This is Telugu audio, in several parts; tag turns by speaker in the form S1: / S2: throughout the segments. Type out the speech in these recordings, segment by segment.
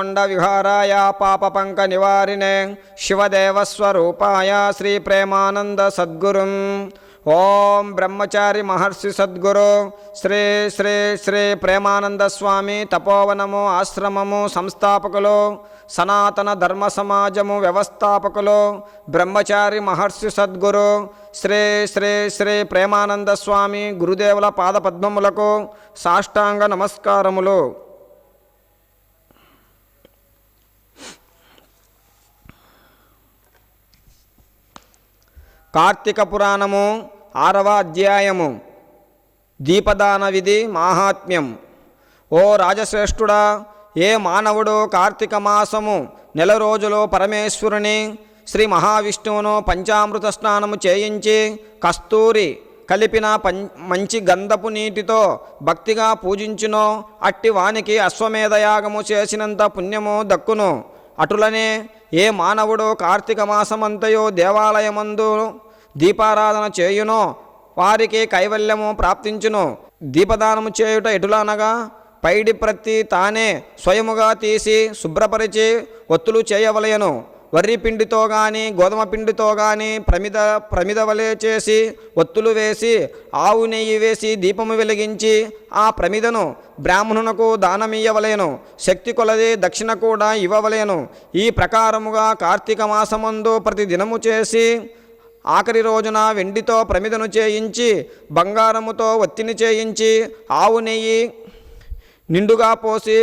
S1: కొండ విహారాయ పాప పంక నివారిణే శివదేవస్వరూపాయ శ్రీ ప్రేమానంద సద్గురుం. ఓం బ్రహ్మచారి మహర్షి సద్గురు. శ్రీ శ్రీ శ్రీ ప్రేమానంద స్వామి తపోవనము ఆశ్రమము సంస్థాపకులు. సనాతన ధర్మ సమాజము వ్యవస్థాపకులు. బ్రహ్మచారి మహర్షి సద్గురు. శ్రీ శ్రీ శ్రీ ప్రేమానంద స్వామి గురుదేవుల పాదపద్మములకు సాష్టాంగ నమస్కారములు. కార్తీక పురాణము ఆరవ అధ్యాయము. దీపదాన విధి మాహాత్మ్యం. ఓ రాజశ్రేష్ఠుడా ఏ మానవుడు కార్తీక మాసము నెల రోజులు పరమేశ్వరుని శ్రీ మహావిష్ణువును పంచామృత స్నానము చేయించి కస్తూరి కలిపిన పం మంచి గంధపు నీటితో భక్తిగా పూజించునో. అట్టి వానికి అశ్వమేధయాగము చేసినంత పుణ్యము దక్కును. అటులనే ఏ మానవుడు కార్తీక మాసమంతయో దేవాలయమందు దీపారాధన చేయునో వారికి కైవల్యము ప్రాప్తించును. దీపదానము చేయుట ఎటులనగా పైడి ప్రతి తానే స్వయముగా తీసి శుభ్రపరిచి ఒత్తులు చేయవలయను వర్రి పిండితో కానీ గోధుమ పిండితో కానీ ప్రమిద ప్రమిద వలె చేసి ఒత్తులు వేసి ఆవు నెయ్యి వేసి దీపము వెలిగించి ఆ ప్రమిదను బ్రాహ్మణునకు దానమియ్యవలేను శక్తి కొలది దక్షిణ కూడా ఇవ్వవలేను. ఈ ప్రకారముగా కార్తీక మాసమందు ప్రతి దినము చేసి ఆఖరి రోజున వెండితో ప్రమిదను చేయించి బంగారముతో ఒత్తిని చేయించి ఆవు నెయ్యి నిండుగా పోసి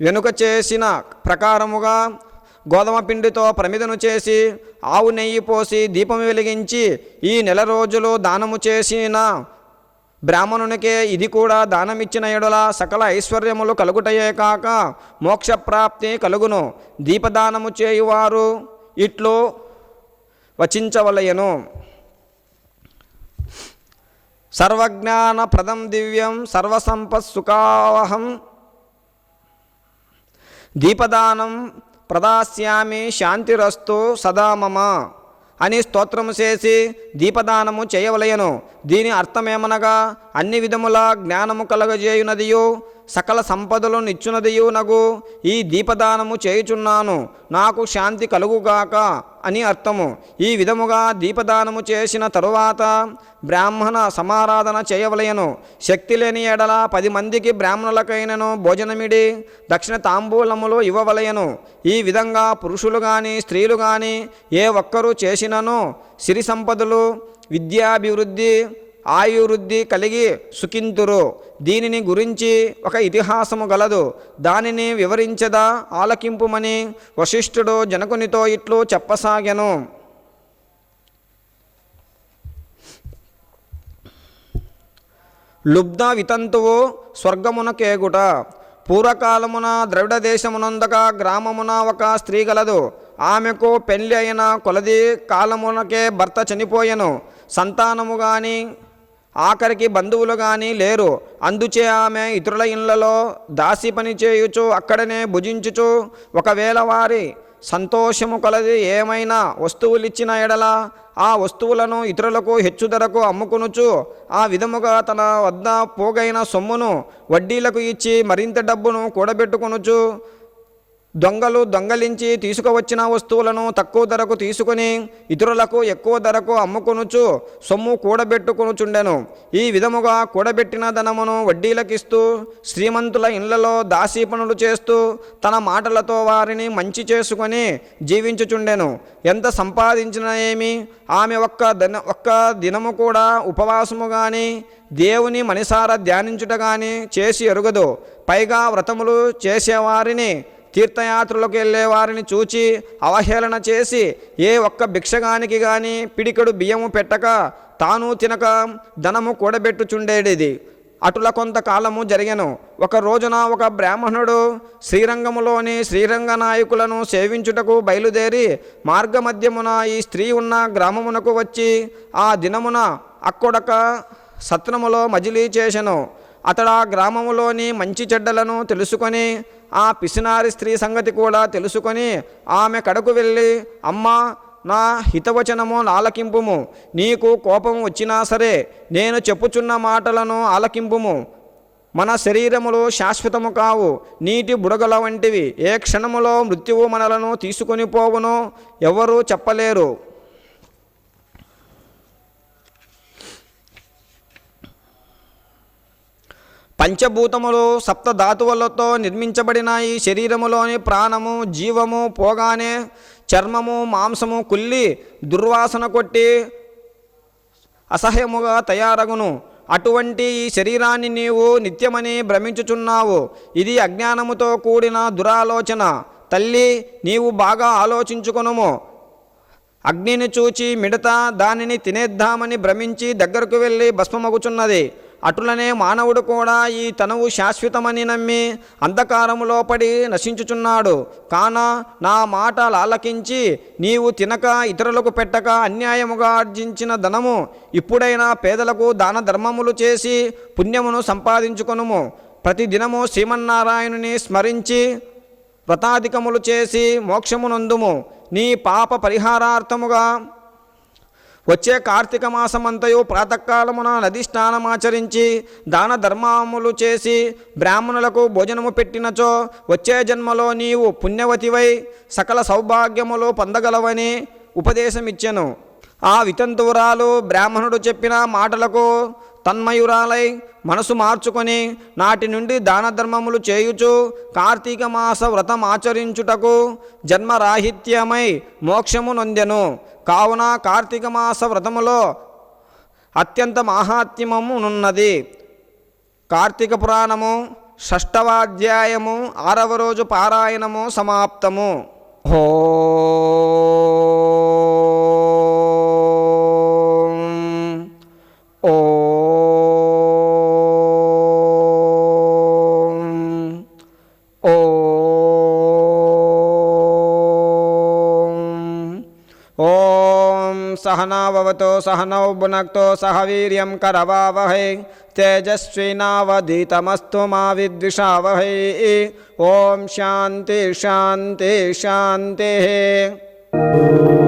S1: వెనుక చేసిన ప్రకారముగా గోధుమ పిండితో ప్రమిదను చేసి ఆవు నెయ్యి పోసి దీపం వెలిగించి ఈ నెల రోజులు దానము చేసిన బ్రాహ్మణునికే ఇది కూడా దానమిచ్చిన ఎడల సకల ఐశ్వర్యములు కలుగుటయే కాక మోక్షప్రాప్తి కలుగును. దీపదానము చేయువారు ఇట్లు వచించవలయను సర్వజ్ఞానప్రదం దివ్యం సర్వసంపత్సుఖావహం దీపదానం ప్రదాస్యామి శాంతిరస్తు సదా మమ అని స్తోత్రము చేసి దీపదానము చేయవలయను. దీని అర్థమేమనగా? అన్ని విధముల జ్ఞానము కలగజేయునదియు సకల సంపదలు నిచ్చునదియు నగు. ఈ దీపదానము చేయుచున్నాను. నాకు శాంతి కలుగుగాక. అని అర్థము. ఈ విధముగా దీపదానము చేసిన తరువాత బ్రాహ్మణ సమారాధన చేయవలయను శక్తి లేని ఎడల పది మందికి బ్రాహ్మణులకైనను భోజనమిడి దక్షిణ తాంబూలములు ఇవ్వవలయను ఈ విధంగా పురుషులు కానీ స్త్రీలు కానీ ఏ ఒక్కరూ చేసినను. సిరి సంపదలు విద్యాభివృద్ధి ఆయువృద్ధి కలిగి సుఖింతురు. దీనిని గురించి ఒక ఇతిహాసము గలదు. దానిని వివరించదా ఆలకింపుమని వశిష్ఠుడు జనకునితో ఇట్లు చెప్పసాగెను. లుబ్ధ వితంతువు స్వర్గమునకేగుట పూర్వకాలమున ద్రవిడ దేశమునందక గ్రామమున ఒక స్త్రీ గలదు. ఆమెకు పెళ్ళి అయిన కొలది కాలమునకే భర్త చనిపోయెను. సంతానము కానీ ఆఖరికి బంధువులు కానీ లేరు. అందుచే ఆమె ఇతరుల ఇళ్ళలో దాసి పని చేయుచు అక్కడనే భుజించుచు ఒకవేళ వారి సంతోషము కలది ఏమైనా వస్తువులిచ్చిన ఎడల ఆ వస్తువులను ఇతరులకు హెచ్చు ధరకు అమ్ముకునుచు ఆ విధముగా తన వద్ద పోగైన సొమ్మును వడ్డీలకు ఇచ్చి మరింత డబ్బును కూడబెట్టుకొనుచు దొంగలు దొంగలించి తీసుకువచ్చిన వస్తువులను తక్కువ ధరకు తీసుకొని ఇతరులకు ఎక్కువ ధరకు అమ్ముకొనుచు సొమ్ము కూడబెట్టుకొనుచుండెను. ఈ విధముగా కూడబెట్టిన ధనమును వడ్డీలకిస్తూ శ్రీమంతుల ఇళ్ళలో దాసీ పనులు చేస్తూ తన మాటలతో వారిని మంచి చేసుకొని జీవించుచుండెను. ఎంత సంపాదించినా ఏమి? ఆమె ఒక్క దిన ఒక్క దినము కూడా ఉపవాసము కానీ దేవుని మనిసార ధ్యానించుట కానీ చేసి ఎరుగదు. పైగా వ్రతములు చేసేవారిని తీర్థయాత్రలకు వెళ్ళే వారిని చూచి అవహేళన చేసి ఏ ఒక్క భిక్షగానికి గాని పిడికడు బియ్యము పెట్టక తాను తినక ధనము కూడబెట్టుచుండేది అటుల కొంతకాలము జరిగను. ఒక రోజున ఒక బ్రాహ్మణుడు శ్రీరంగములోని శ్రీరంగ నాయకులను సేవించుటకు బయలుదేరి మార్గమధ్యమున ఈ స్త్రీ ఉన్న గ్రామమునకు వచ్చి ఆ దినమున అక్కడొక సత్రములో మజిలీ చేసెను. అతడు ఆ గ్రామములోని మంచి చెడ్డలను తెలుసుకొని ఆ పిసినారి స్త్రీ సంగతి కూడా తెలుసుకొని ఆమె కడకు వెళ్ళి అమ్మా నా హితవచనము ఆలకింపుము నీకు కోపం వచ్చినా సరే నేను చెప్పుచున్న మాటలను ఆలకింపుము. మన శరీరములు శాశ్వతము కావు నీటి బుడగల వంటివి ఏ క్షణములో మృత్యువు మనలను తీసుకొని పోవునో ఎవరూ చెప్పలేరు. పంచభూతములు సప్త ధాతువులతో నిర్మించబడిన ఈ శరీరములోని ప్రాణము జీవము పోగానే చర్మము మాంసము కుల్లి దుర్వాసన కొట్టి అసహ్యముగా తయారగును. అటువంటి ఈ శరీరాన్ని నీవు నిత్యమని భ్రమించుచున్నావు. ఇది అజ్ఞానముతో కూడిన దురాలోచన. తల్లి నీవు బాగా ఆలోచించుకునుము. అగ్నిని చూచి మిడత దానిని తినేద్దామని భ్రమించి దగ్గరకు వెళ్ళి భస్మమగుచున్నది. అటులనే మానవుడు కూడా ఈ తనవు శాశ్వతమని నమ్మి అంధకారములో పడి నశించుచున్నాడు. కాన నా మాట లాలకించి నీవు తినక ఇతరులకు పెట్టక అన్యాయముగా ఆర్జించిన ధనము ఇప్పుడైనా పేదలకు దాన ధర్మములు చేసి పుణ్యమును సంపాదించుకొనుము. ప్రతిదినము శ్రీమన్నారాయణుని స్మరించి వ్రతాధికములు చేసి మోక్షమునందుము. నీ పాప పరిహారార్థముగా వచ్చే కార్తీక మాసమంతయు ప్రాతకాలమున నది స్నానమాచరించి దాన ధర్మములు చేసి బ్రాహ్మణులకు భోజనము పెట్టినచో వచ్చే జన్మలో నీవు పుణ్యవతివై సకల సౌభాగ్యములు పొందగలవని ఉపదేశమిచ్చెను. ఆ వితంతువురాలు బ్రాహ్మణుడు చెప్పిన మాటలకు తన్మయురాలై మనసు మార్చుకొని నాటి నుండి దాన ధర్మములు చేయుచు కార్తీక మాస వ్రతం ఆచరించుటకు జన్మరాహిత్యమై మోక్షము నొందెను. కావున కార్తీక మాస వ్రతములో అత్యంత మాహాత్మ్యమునున్నది కార్తీక పురాణము షష్టవాధ్యాయము ఆరవ రోజు పారాయణము సమాప్తము. ఓం सहनावतो सहनौ बुनक्तो सहवीर्यं करवावहै। तेजस्विनावधितमस्तु माविद्विषावहै ॐ शान्ति शान्ति शान्तिः।